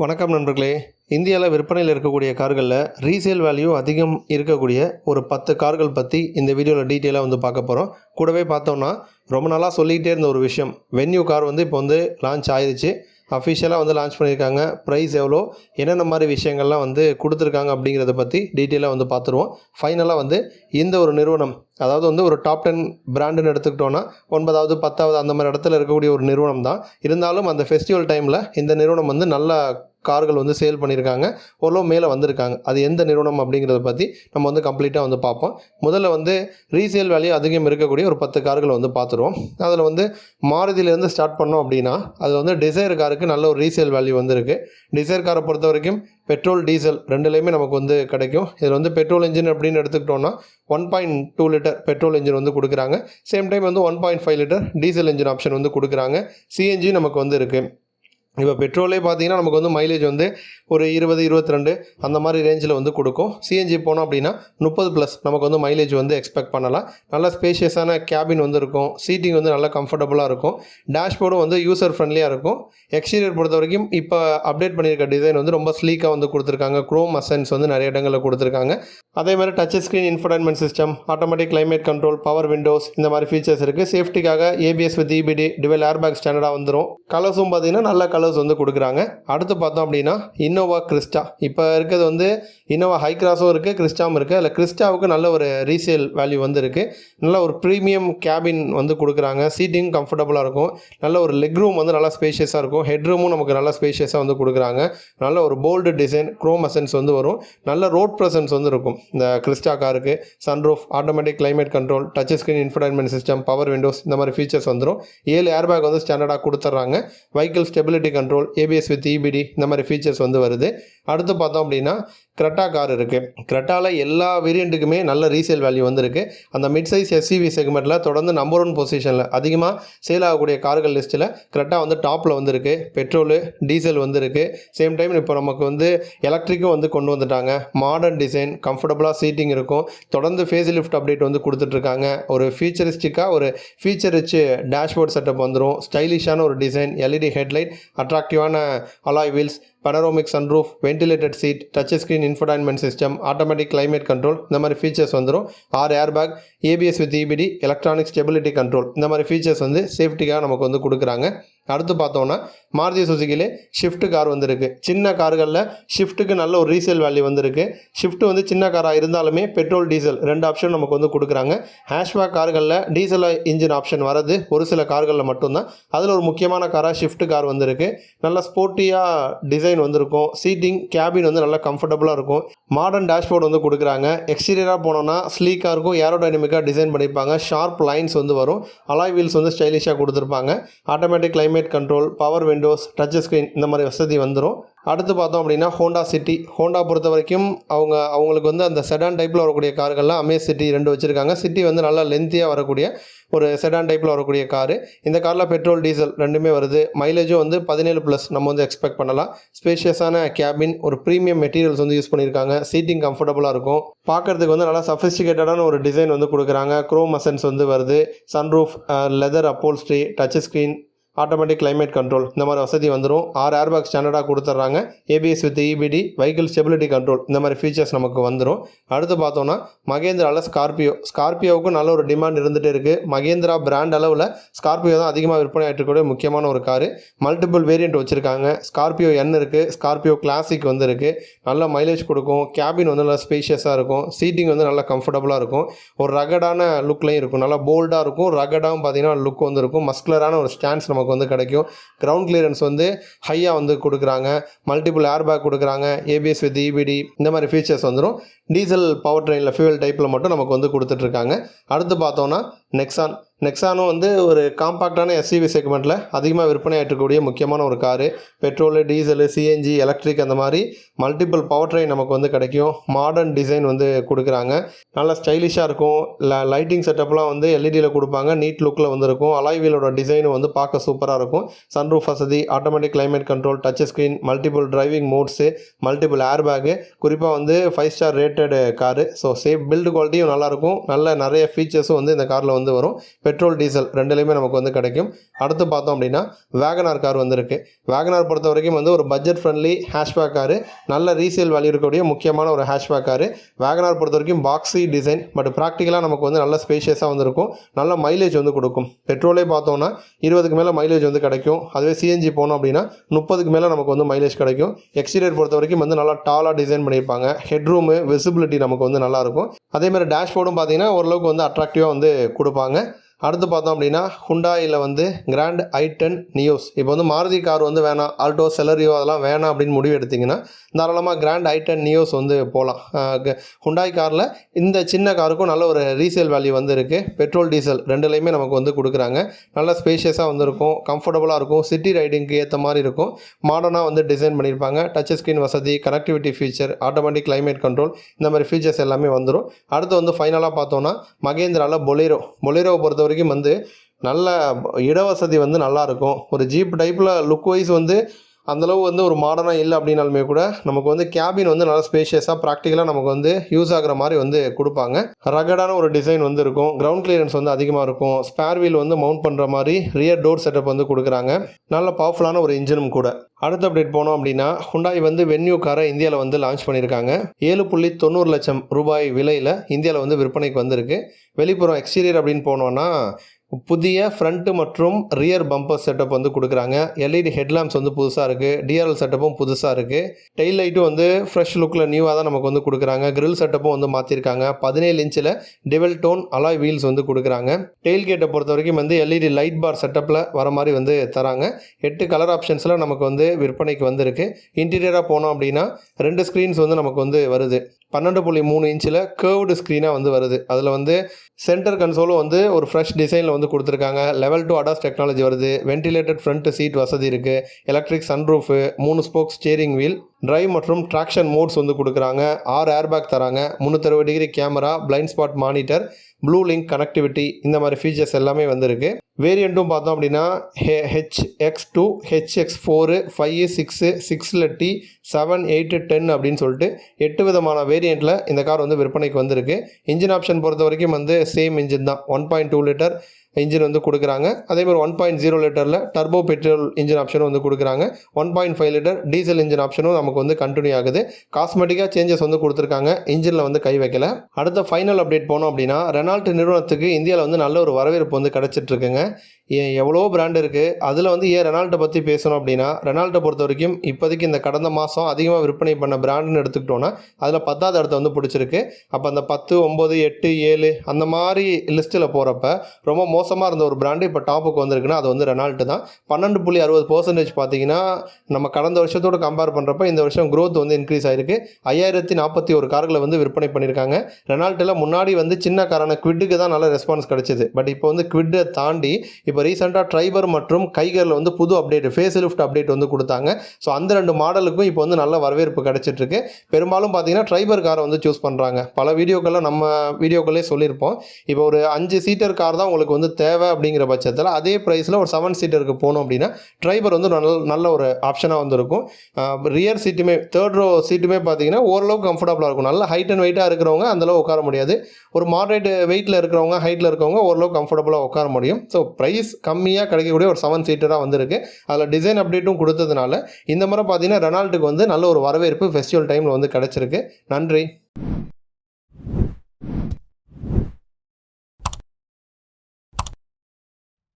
வணக்கம் நண்பர்களே. இந்தியாவில் விற்பனையில் இருக்கக்கூடிய கார்களில் ரீசேல் வேல்யூ அதிகம் இருக்கக்கூடிய ஒரு பத்து கார்கள் பற்றி இந்த வீடியோவில் டீட்டெயிலாக வந்து பார்க்க போகிறோம் கூடவே பார்த்தோம்னா ரொம்ப நாளாக சொல்லிக்கிட்டே இருந்த ஒரு விஷயம். வென்யூ கார் வந்து இப்போ வந்து லான்ச் ஆயிடுச்சு அஃபிஷியலாக வந்து லான்ச் பண்ணியிருக்காங்க. ப்ரைஸ் எவ்வளோ? என்னென்ன மாதிரி விஷயங்கள்லாம் வந்து கொடுத்துருக்காங்க அப்படிங்கிறத பற்றி டீட்டெயிலாக வந்து பார்த்துருவோம். ஃபைனலாக வந்து இந்த ஒரு நிறுவனம் அதாவது வந்து ஒரு டாப் டென் பிராண்டுன்னு எடுத்துக்கிட்டோன்னா ஒன்பதாவது பத்தாவது அந்த மாதிரி இடத்துல இருக்கக்கூடிய ஒரு நிறுவனம் தான். இருந்தாலும் அந்த ஃபெஸ்டிவல் டைமில் இந்த நிறுவனம் வந்து நல்ல கார்கள் வந்து சேல் பண்ணியிருக்காங்க. ஓரளவு மேலே வந்திருக்காங்க. அது எந்த நிறுவனம் அப்படிங்கிறத பற்றி நம்ம வந்து கம்ப்ளீட்டாக வந்து பார்ப்போம். முதல்ல வந்து ரீசேல் வேல்யூ அதிகம் இருக்கக்கூடிய ஒரு பத்து கார்களை வந்து பார்த்துருவோம். அதில் வந்து மாருதியிலேருந்து ஸ்டார்ட் பண்ணோம் அப்படின்னா அது வந்து டிசைர் காருக்கு நல்ல ஒரு ரீசேல் வேல்யூ வந்திருக்கு. டிசைர் காரை பொறுத்த வரைக்கும் பெட்ரோல் டீசல் ரெண்டுலேயுமே நமக்கு வந்து கிடைக்கும். இதில் வந்து பெட்ரோல் இன்ஜின் அப்படின்னு எடுத்துக்கிட்டோம்னா one point two litre petrol engine வந்து கொடுக்குறாங்க. சேம் டைம் வந்து one point five litre diesel engine option வந்து கொடுக்குறாங்க. சிஎன்ஜி நமக்கு வந்து இருக்குது இப்போ பெட்ரோலே பார்த்தீங்கன்னா நமக்கு வந்து மைலேஜ் வந்து ஒரு இருபது இருபத்தி ரெண்டு அந்த மாதிரி ரேஞ்சில் வந்து கொடுக்கும். சிஎன்ஜி போனோம் அப்படின்னா முப்பது ப்ளஸ் நமக்கு வந்து மைலேஜ் வந்து எக்ஸ்பெக்ட் பண்ணலாம். நல்ல ஸ்பேஷியஸான கேபின் வந்து இருக்கும். சீட்டிங் வந்து நல்லா கம்ஃபர்டபுளாக இருக்கும். டேஷ்போர்டும் வந்து யூசர் ஃப்ரெண்ட்லியாக இருக்கும். எக்ஸ்டீரியர் பொறுத்த வரைக்கும் இப்போ அப்டேட் பண்ணியிருக்க டிசைன் வந்து ரொம்ப ஸ்லீக்காக வந்து கொடுத்துருக்காங்க. க்ரோம் அசன்ஸ் வந்து நிறைய இடங்களில் கொடுத்துருக்காங்க. அதே மாதிரி touch screen infotainment system automatic climate control power windows இந்த மாதிரி ஃபீச்சர்ஸ் இருக்குது சேஃப்டிக்காக ABS with EBD dual airbag ஸ்டாண்டர்டாக வந்துடும் கலர்ஸும் பார்த்தீங்கன்னா நல்ல கலர்ஸ் வந்து கொடுக்குறாங்க. அடுத்து பார்த்தோம் அப்படின்னா இன்னோவா கிறிஸ்டா இப்போ இருக்கிறது வந்து இன்னோவா ஹை கிராஸும் இருக்குது கிறிஸ்டாவும் இருக்குது அதில் கிறிஸ்டாவுக்கு நல்ல ஒரு ரீசேல் வேல்யூ வந்து இருக்குது நல்ல ஒரு ப்ரீமியம் கேபின் வந்து கொடுக்குறாங்க. சீட்டிங் கம்ஃபர்டபுளாக இருக்கும். நல்ல ஒரு லெக் ரூம் வந்து நல்லா ஸ்பேஷியஸாக இருக்கும். ஹெட் ரூமும் நமக்கு நல்லா ஸ்பேஷியஸாக வந்து கொடுக்குறாங்க. நல்ல ஒரு போல்டு டிசைன் க்ரோம் அசன்ஸ் வந்து வரும். நல்ல ரோட் ப்ரெசன்ஸ் வந்து இருக்கும். இந்த கிறிஸ்டா காருக்கு sunroof automatic climate control touch screen infotainment system power windows இந்த மாதிரி ஃபீச்சர்ஸ் வந்துடும் ஏழு ஏர்பேக் வந்து ஸ்டாண்டர்டாக கொடுத்துட்றாங்க. Vehicle stability control ABS with EBD இந்த மாதிரி ஃபீச்சர்ஸ் வந்து வருது. அடுத்து பார்த்தோம் அப்படின்னா கிரெட்டா கார் இருக்குது கிரெட்டாவில் எல்லா வேரியண்ட்டுக்குமே நல்ல ரீசேல் வேல்யூ வந்திருக்கு. அந்த மிட் சைஸ் எஸ்சிவி செக்மெண்ட்டில் தொடர்ந்து நம்பர் ஒன் பொசிஷனில் அதிகமாக சேல் ஆகக்கூடிய கார்கள் லிஸ்ட்டில் கிரெட்டா வந்து டாப்பில் வந்திருக்கு. பெட்ரோலு டீசல் வந்திருக்கு. சேம் டைம் இப்போ நமக்கு வந்து எலக்ட்ரிக்கும் வந்து கொண்டு வந்துட்டாங்க. மாடர்ன் டிசைன் கம்ஃபர்டபுளாக சீட்டிங் இருக்கும். தொடர்ந்து ஃபேஸ் லிஃப்ட் அப்டேட் வந்து கொடுத்துட்ருக்காங்க. ஒரு ஃபியூச்சரிஸ்டிக்காக ஒரு ஃபீச்சர் வச்சு டேஷ்போர்ட் செட்டப் வந்துடும் ஸ்டைலிஷான ஒரு design LED headlight அட்ராக்டிவான alloy wheels panoramic sunroof ventilated seat touch screen infotainment system automatic climate control இந்த மாதிரி ஃபீச்சர்ஸ் வந்துடும் ஆறு airbag ABS with EBD electronic stability control இந்த மாதிரி ஃபீச்சர்ஸ் வந்து சேஃப்டிக்காக நமக்கு வந்து கொடுக்குறாங்க. அடுத்து பார்த்தோன்னா மாருதி சுசுகிலே ஷிஃப்ட் கார் வந்திருக்கு. சின்ன கார்களில் ஷிஃப்ட்டுக்கு நல்ல ஒரு ரீசேல் வேல்யூ வந்திருக்கு. ஷிஃப்ட் வந்து சின்ன காராக இருந்தாலுமே பெட்ரோல் டீசல் ரெண்டு ஆப்ஷன் நமக்கு வந்து கொடுக்குறாங்க. ஹேஷ்பேக் கார்களில் டீசல் இன்ஜின் ஆப்ஷன் வரது ஒரு சில கார்களில் மட்டும்தான். அதில் ஒரு முக்கியமான காராக ஷிஃப்ட் கார் வந்திருக்கு. நல்லா ஸ்போர்ட்டியாக டிசைன் வந்திருக்கும். சீட்டிங் கேபின் வந்து நல்லா கம்ஃபர்டபுளாக இருக்கும். மாடர்ன் டேஷ்போர்ட் வந்து கொடுக்குறாங்க. எக்ஸ்டீரியராக போனோன்னா ஸ்லீக்காக இருக்கும். ஏரோடைனமிக்காக டிசைன் பண்ணியிருப்பாங்க. ஷார்ப் லைன்ஸ் வந்து வரும். அலாய் வீல்ஸ் வந்து ஸ்டைலிஷாக கொடுத்துருப்பாங்க. Automatic climate control power windows touch screen இந்த மாதிரி வசதி வந்துடும் அடுத்து பார்த்தோம் அப்படின்னா ஹோண்டா சிட்டி ஹோண்டா பொறுத்த வரைக்கும் அவங்க அவங்களுக்கு வந்து அந்த செடான் டைப்பில் வரக்கூடிய கார்கள்லாம் அமேஸ் சிட்டி ரெண்டு வச்சுருக்காங்க. சிட்டி வந்து நல்லா லென்த்தியாக வரக்கூடிய ஒரு செடான் டைப்பில் வரக்கூடிய காரு இந்த காரில் பெட்ரோல் டீசல் ரெண்டுமே வருது. மைலேஜும் வந்து பதினேழு ப்ளஸ் நம்ம வந்து எக்ஸ்பெக்ட் பண்ணலாம். ஸ்பேஷியஸான கேபின் ஒரு ப்ரீமியம் மெட்டீரியல்ஸ் வந்து யூஸ் பண்ணியிருக்காங்க. சீட்டிங் கம்ஃபர்டபுளாக இருக்கும். பார்க்குறதுக்கு வந்து நல்லா சஃபிஸ்டிகேட்டடான ஒரு டிசைன் வந்து கொடுக்குறாங்க. க்ரோம் மசன்ஸ் வந்து வருது. Sunroof leather upholstery touch screen automatic climate control இந்த மாதிரி வசதி வந்துடும் ஆறு ஏர்பேக் ஸ்டாண்டர்டாக கொடுத்துட்றாங்க. ABS with EBD vehicle stability control இந்த மாதிரி ஃபீச்சர்ஸ் நமக்கு வந்துடும் அடுத்து பார்த்தோன்னா மகேந்திராவில் ஸ்கார்பியோ ஸ்கார்பியோவுக்கும் நல்ல ஒரு டிமாண்ட் இருந்துகிட்டே இருக்குது மகேந்திரா பிராண்ட் அளவில் ஸ்கார்பியோ தான் அதிகமாக விற்பனை ஆகிட்டு இருக்கக்கூடிய முக்கியமான ஒரு காரு. மல்டிபிள் வேரியண்ட் வச்சுருக்காங்க. ஸ்கார்பியோ என் இருக்குது ஸ்கார்பியோ கிளாசிக் வந்து இருக்குது நல்ல மைலேஜ் கொடுக்கும். கேபின் வந்து நல்லா ஸ்பேஷியஸாக இருக்கும். சீட்டிங் வந்து நல்லா கம்ஃபர்டபுளாக இருக்கும். ஒரு ரகடான லுக்லையும் இருக்கும். நல்லா போல்டாக இருக்கும். ரகடாகவும் பார்த்தீங்கன்னா லுக் வந்து இருக்கும். மஸ்குலரான ஒரு ஸ்டாண்ட்ஸ் நமக்கு வந்து கிடைக்கும். கிரவுண்ட் கிளியரன்ஸ் வந்து ஹையாக வந்து கொடுக்குறாங்க. மல்டிபிள் ஏர் பேக் கொடுக்குறாங்க ஏபிஎஸ் வித் இபிடி இந்த மாதிரி ஃபீச்சர்ஸ் வந்துடும் டீசல் பவர் ட்ரெயினில் ஃபியூவல் டைப்பில் மட்டும் நமக்கு வந்து கொடுத்துட்ருக்காங்க அடுத்து பார்த்தோன்னா நெக்ஸான் நெக்ஸானும் வந்து ஒரு காம்பாக்டான எஸ்சிவி செக்மெண்ட்டில் அதிகமாக விற்பனை ஆகிட்டுக்கூடிய முக்கியமான ஒரு car. Petrol diesel CNG electric அந்த மாதிரி மல்டிபிள் பவர் ட்ரெயின் நமக்கு வந்து கிடைக்கும். மாடர்ன் டிசைன் வந்து கொடுக்குறாங்க. நல்லா ஸ்டைலிஷாக இருக்கும். ல லைட்டிங் செட்டப்லாம் வந்து எல்இடியில் கொடுப்பாங்க. நீட் லுக்கில் வந்து இருக்கும். டிசைனும் வந்து பார்க்க சூப்பராக இருக்கும். சன்ரூஃப் வசதி automatic climate control touch screen multiple driving modes multiple airbag குறிப்பாக வந்து five star rated car. So safe build குவாலிட்டியும் நல்லாயிருக்கும் நல்ல நிறைய ஃபீச்சர்ஸும் வந்து இந்த காரில் வந்து வரும். பெட்ரோல் டீசல் ரெண்டுலேயுமே நமக்கு வந்து கிடைக்கும். அடுத்து பார்த்தோம் அப்படின்னா வேகனார் கார் வந்திருக்கு. வேகனார் பொறுத்த வரைக்கும் வந்து ஒரு பட்ஜெட் ஃப்ரெண்ட்லி ஹேஷ்பேக் காரு நல்ல ரீசேல் வேல்யூ இருக்கக்கூடிய முக்கியமான ஒரு ஹேஷ்பேக் காரு வேகனார் பொறுத்த வரைக்கும் பாக்ஸி டிசைன் பட் ப்ராக்டிக்கலாக நமக்கு வந்து நல்ல ஸ்பேஷியஸாக வந்திருக்கும். நல்ல மைலேஜ் வந்து கொடுக்கும். பெட்ரோலே பார்த்தோம்னா இருபதுக்கு மேலே மைலேஜ் வந்து கிடைக்கும். அதுவே சிஎன்ஜி போனோம் அப்படின்னா முப்பதுக்கு மேலே நமக்கு வந்து மைலேஜ் கிடைக்கும். எக்ஸ்டீரியர் பொறுத்த வரைக்கும் வந்து நல்லா டாலாக டிசைன் பண்ணியிருப்பாங்க. ஹெட்ரூமு விசிபிலிட்டி நமக்கு வந்து நல்லாயிருக்கும் அதேமாதிரி டேஷ்போர்டும் பார்த்தீங்கன்னா ஓரளவுக்கு வந்து அட்ராக்டிவாக வந்து கொடுப்பாங்க. அடுத்து பார்த்தோம் அப்படின்னா ஹுண்டாயில் வந்து கிராண்ட் ஐ டென் நியோஸ் இப்போ வந்து மாருதி கார் வந்து வேணாம் ஆல்டோ செலரியோ அதெல்லாம் வேணாம் அப்படின்னு முடிவு எடுத்திங்கன்னா தாராளமாக கிராண்ட் ஐ டென் நியோஸ் வந்து போகலாம் ஹுண்டாய் காரில் இந்த சின்ன காருக்கும் நல்ல ஒரு ரீசேல் வேல்யூ வந்து இருக்குது பெட்ரோல் டீசல் ரெண்டுலேயுமே நமக்கு வந்து கொடுக்குறாங்க. நல்ல ஸ்பேஷியஸாக வந்து இருக்கும் கம்ஃபர்டபுளாக இருக்கும் சிட்டி ரைடிங்க்கு ஏற்ற மாதிரி இருக்கும். மாடர்னாக வந்து டிசைன் பண்ணியிருப்பாங்க. டச் ஸ்க்ரீன் வசதி connectivity feature automatic climate control இந்த மாதிரி ஃபீச்சர்ஸ் எல்லாமே வந்துடும் அடுத்து வந்து ஃபைனலாக பார்த்தோன்னா மகேந்திராவில் பொலேரோ பொலேரோவை பொறுத்த வரைக்கும் வந்து நல்ல இடவசதி வந்து நல்லா இருக்கும் ஒரு ஜீப் டைப்பில் லுக் வைஸ் வந்து அந்தளவு வந்து ஒரு மாடர்னாக இல்லை அப்படின்னாலுமே கூட நமக்கு வந்து கேபின் வந்து நல்லா ஸ்பேஷியஸாக ப்ராக்டிக்கலாக நமக்கு வந்து யூஸ் ஆகுற மாதிரி வந்து கொடுப்பாங்க. ரகடான ஒரு டிசைன் வந்து இருக்கும். கிரவுண்ட் கிளியரன்ஸ் வந்து அதிகமாக இருக்கும். ஸ்பேர் வீல் வந்து மவுண்ட் பண்ணுற மாதிரி ரியர் டோர் செட்டப் வந்து கொடுக்குறாங்க. நல்ல பவர்ஃபுல்லான ஒரு இன்ஜினும் கூட. அடுத்த அப்டேட் போனோம் அப்படின்னா ஹுண்டாய் வந்து வென்யூ காரை இந்தியாவில் வந்து லான்ச் பண்ணியிருக்காங்க. ஏழு புள்ளி தொண்ணூறு லட்சம் ரூபாய் விலையில் இந்தியாவில் வந்து விற்பனைக்கு வந்திருக்கு. வெளிப்புறம் எக்ஸ்டீரியர் அப்படின்னு போனோன்னா புதிய ஃப்ரண்ட்டு மற்றும் ரியர் பம்பர் செட்டப் வந்து கொடுக்குறாங்க. எல்இடி ஹெட்லாம்ப்ஸ் வந்து புதுசாக இருக்குது டிஆர்எல் செட்டப்பும் புதுசாக இருக்குது டெயில் லைட்டும் வந்து ஃப்ரெஷ் லுக்கில் நியூவாக தான் நமக்கு வந்து கொடுக்குறாங்க. க்ரில் செட்டப்பும் வந்து மாற்றிருக்காங்க பதினேழு இன்ச்சில் டிவல் டோன் அலாய் வீல்ஸ் வந்து கொடுக்குறாங்க. டெயில் கேட்டை பொறுத்த வரைக்கும் வந்து எல்இடி லைட் பார் செட்டப்பில் வர மாதிரி வந்து தராங்க. எட்டு கலர் ஆப்ஷன்ஸில் நமக்கு வந்து விற்பனைக்கு வந்திருக்கு. இன்டீரியராக போனோம் அப்படின்னா ரெண்டு ஸ்க்ரீன்ஸ் வந்து நமக்கு வந்து வருது. பன்னெண்டு புள்ளி மூணு இன்ச்சில் கேர்வ்டு ஸ்க்ரீனாக வந்து வருது. அதில் வந்து சென்டர் கன்சோலும் வந்து ஒரு ஃப்ரெஷ் டிசைனில் வந்து கொடுத்துருக்காங்க. லெவல் டூ அடாஸ் டெக்னாலஜி வருது. வென்டிலேட்டட் ஃப்ரண்ட் சீட் வசதி இருக்குது எலக்ட்ரிக் சன்ரூஃபு மூணு ஸ்போக் ஸ்டேரிங் வீல் டிரைவ் மற்றும் ட்ராக்ஷன் மோட்ஸ் வந்து கொடுக்குறாங்க. ஆறு ஏர்பேக் தராங்க. முந்நூற்றறுபது degree camera blind spot monitor Blue Link connectivity இந்த மாதிரி ஃபீச்சர்ஸ் எல்லாமே வந்திருக்கு. வேரியண்ட்டும் பார்த்தோம் அப்படின்னா H X two H X four five six சிக்ஸில் டி செவன் எயிட்டு டென் அப்படின்னு சொல்லிட்டு எட்டு விதமான வேரியண்ட்டில் இந்த கார் வந்து விற்பனைக்கு வந்திருக்கு. இன்ஜின் ஆப்ஷன் பொறுத்த வரைக்கும் வந்து சேம் இன்ஜின் தான். One point two litre engine வந்து கொடுக்குறாங்க. அதே மாதிரி ஒன் பாயிண்ட் ஜீரோ லிட்டரில் டர்போ பெட்ரோல் இன்ஜின் ஆப்ஷனும் வந்து கொடுக்குறாங்க. One point five litre diesel engine ஆப்ஷனும் நமக்கு வந்து கண்டினியூ ஆகுது. காஸ்மெட்டிக்காக சேஞ்சஸ் வந்து கொடுத்துருக்காங்க. இன்ஜினில் வந்து கை வைக்கல. அடுத்த ஃபைனல் அப்டேட் போனோம் அப்படின்னா ரெனால்ட் நிறுவனத்துக்கு இந்தியாவில் வந்து நல்ல ஒரு வரவேற்பு வந்து கிடச்சிட்டு இருக்குங்க ஏ- எவ்வளோ பிராண்ட் இருக்குது அதில் வந்து ஏன் ரெனால்ட்டை பற்றி பேசணும் அப்படின்னா ரெனால்ட்டை பொறுத்த வரைக்கும் இப்போதைக்கு இந்த கடந்த மாதம் அதிகமாக விற்பனை பண்ண பிராண்டுன்னு எடுத்துக்கிட்டோன்னா அதில் பத்தாவது இடத்த வந்து பிடிச்சிருக்கு. அப்போ அந்த பத்து ஒம்பது எட்டு ஏழு அந்த மாதிரி லிஸ்ட்டில் போகிறப்ப ரொம்ப மோசமாக இருந்த ஒரு பிராண்டு இப்போ டாப்புக்கு வந்திருக்குன்னா அது வந்து ரெனால்ட்டு தான். பன்னெண்டு புள்ளி அறுபது பர்சன்டேஜ் பார்த்தீங்கன்னா நம்ம கடந்த வருஷத்தோட கம்பேர் பண்ணுறப்ப இந்த வருஷம் க்ரோத் வந்து இன்க்ரீஸ் ஆயிருக்கு. ஐயாயிரத்தி நாற்பத்தி ஒரு கார்களை வந்து விற்பனை பண்ணியிருக்காங்க. ரெனால்ட்டில் முன்னாடி வந்து சின்ன காரான குவிட்டுக்கு தான் நல்ல ரெஸ்பான்ஸ் கிடைச்சிது. பட் இப்போ வந்து குவிட்டை தாண்டி இப்போ ரீசெண்டாக ட்ரைபர் மற்றும் கைகரில் வந்து புது அப்டேட் ஃபேஸ் லிஃப்ட் அப்டேட் வந்து கொடுத்தாங்க. ஸோ அந்த ரெண்டு மாடலுக்கும் இப்போ வந்து நல்ல வரவேற்பு கிடைச்சிட்டு இருக்கு பெரும்பாலும் பார்த்தீங்கன்னா ட்ரைபர் காரை வந்து சூஸ் பண்ணுறாங்க பல வீடியோக்களில் நம்ம வீடியோக்களே சொல்லியிருப்போம். இப்போ ஒரு அஞ்சு சீட்டர் கார் தான் உங்களுக்கு வந்து தேவை அப்படிங்கிற பட்சத்தில் அதே ப்ரைஸில் ஒரு செவன் சீட்டருக்கு போகணும் அப்படின்னா ட்ரைபர் வந்து நல்ல நல்ல ஒரு ஆப்ஷனாக வந்திருக்கும். ரியர் சீட் சீட்டுமே தேர்ட் ரோ சீட்டுமே பார்த்தீங்கன்னா ஓரளவுக்கு கம்ஃபர்டபுளாக இருக்கும். நல்ல ஹைட் அண்ட் வெயிட்டாக இருக்கிறவங்க அந்தளவு உட்கார முடியாது. ஒரு மாடரேட் வெயிட்டில் இருக்கிறவங்க ஹைட்டில் இருக்கிறவங்க ஓரளவுக்கு கம்ஃபர்டபுளாக உட்கார முடியும். ஸோ ப்ரைஸ் கம்மியாக கிடைக்கக்கூடிய ஒரு செவன் சீட்டராக வந்திருக்கு. அதில் டிசைன் அப்டேட்டும் கொடுத்ததுனால இந்த முறை பார்த்தீங்கன்னா ரெனால்ட்டுக்கு வந்து நல்ல ஒரு வரவேற்பு ஃபெஸ்டிவல் டைமில் வந்து கிடச்சிருக்கு. நன்றி.